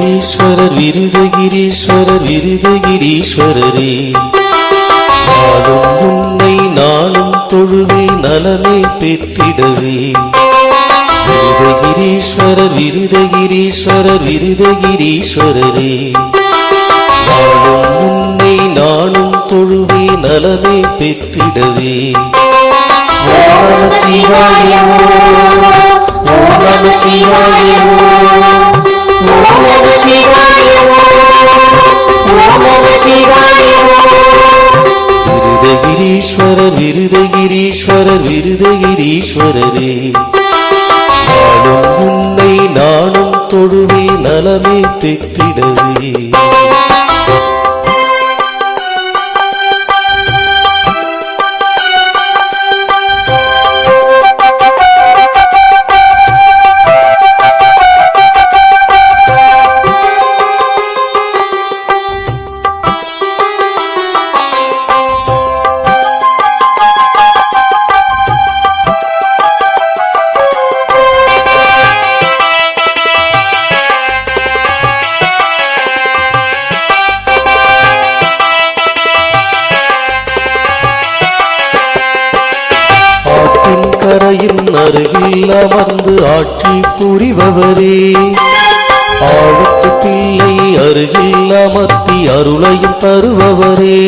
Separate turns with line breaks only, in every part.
விருதகிரீஸ்வரர் விருதகிரீஸ்வரர் விருதகிரீஸ்வரரே. நாளும் உன்னை நானும் தொழுவே நலனை பெற்றிடவே. விருதகிரீஸ்வரர் விருதகிரீஸ்வரர் விருதகிரீஸ்வரரே. நாளும் உன்னை நானும் தொழுவே நலனை பெற்றிடவே. சிவாயோ நம சிவாய விருதகிரீஸ்வரர் விருதகிரீஸ்வரர் விருதகிரீஸ்வரரே நானும் உன்னை நானும் தொழுவே நலமே பெற்றிடவே. அருகில் அமர்ந்து ஆட்சி புரிபவரே. ஆழத்து பிள்ளை அருகில் அமர்த்தி அருளையும் தருபவரே.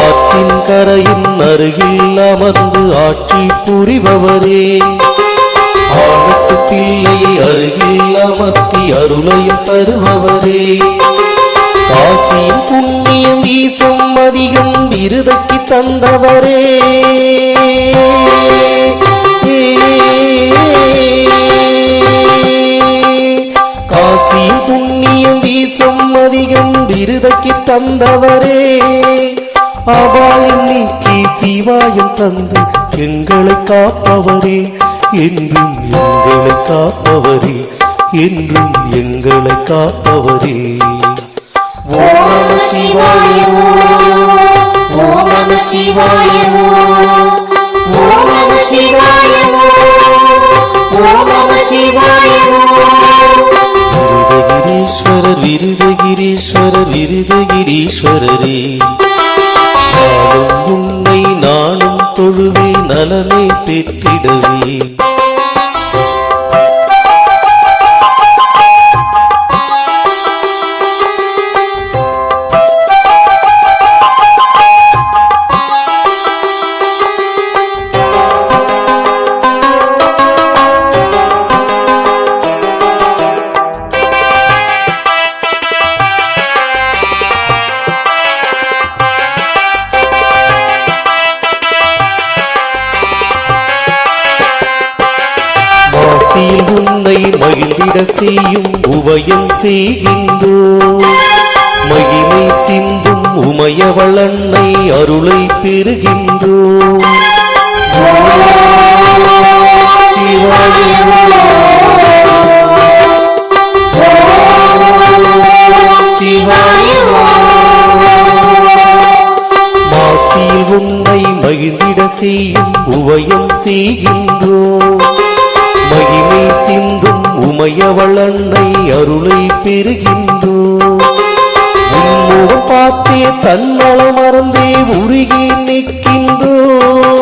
ஆற்றின் கரையின் அருகில் அமர்ந்து ஆட்சி புரிபவரே. அருகில் அமர்த்தி அருளையும் தருபவரே. காசியும் புண்ணியம் வீசும் அதிகம் விருதக்கு தந்தவரே. காசியும் புண்ணியம் வீசும் அதிகம் விருதக்கு தந்தவரே. அபாயம் நீக்கி சிவாயம் தந்து எங்களை காப்பவரே. என்றும் எங்களை காப்பவரே என்றும் எங்களை காப்பவரே ஓம் நம சிவாய
ஓம் நம சிவாய ஓம் நம சிவாய நம சிவாய
விருதகிரீஸ்வரர் விருதகிரீஸ்வரர் விருதகிரீஸ்வரரே. நலனை பெற்றிடவே மகிழ்ந்திட உவயம் செய்கின்றோ. மகிமை சிந்தும் உமையவளன்னை அருளை பெறுகின்றோ. மாசியில் உன்னை மகிழ்ந்திட செய்யும் உவயம் செய்கின்ற. உமையவளன்னை அருளை பெறுகின்றோம் உன்முகம் பார்த்தே தன்னலம் மறந்தே உருகி நிற்கின்றோம்